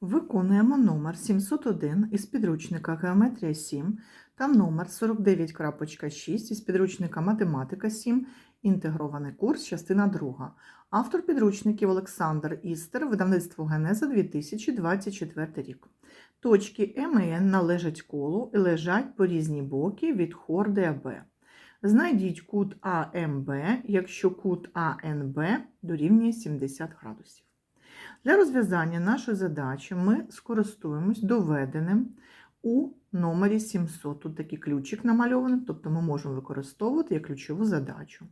Виконуємо номер 701 із підручника Геометрія 7 та номер 49.6 із підручника Математика 7, інтегрований курс, частина 2. Автор підручників Олександр Істер, видавництво Генеза 2024 рік. Точки М і Н належать колу і лежать по різні боки від хорди АБ. Знайдіть кут АМБ, якщо кут АНБ дорівнює 70 градусів. Для розв'язання нашої задачі ми скористуємось доведеним у номері 700. Тут такий ключик намальований, тобто ми можемо використовувати як ключову задачу.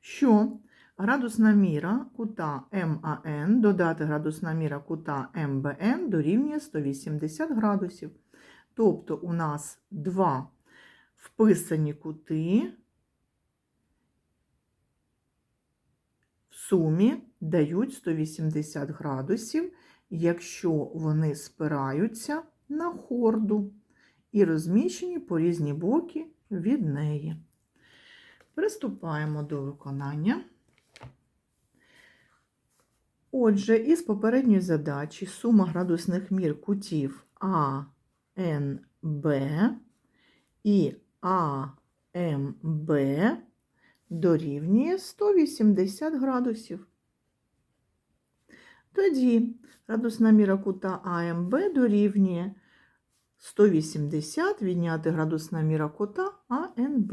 Що градусна міра кута МАН додати градусна міра кута МБН дорівнює 180 градусів. Тобто у нас два вписані кути в сумі дають 180 градусів, якщо вони спираються на хорду і розміщені по різні боки від неї. Приступаємо до виконання. Отже, із попередньої задачі сума градусних мір кутів А, Н, Б і АМБ дорівнює 180 градусів. Тоді градусна міра кута АМБ дорівнює 180 відняти градусна міра кута АНБ.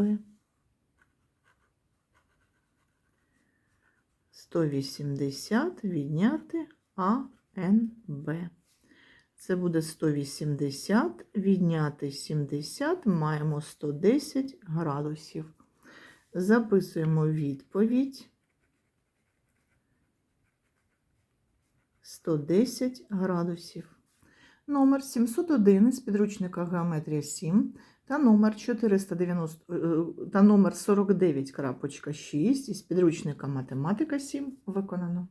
180 відняти АНБ. Це буде 180 відняти 70, маємо 110 градусів. Записуємо відповідь. 110 градусів. Номер 701 з підручника Геометрія 7 та номер 490 е, та номер 49.6 із підручника Математика 7 виконано.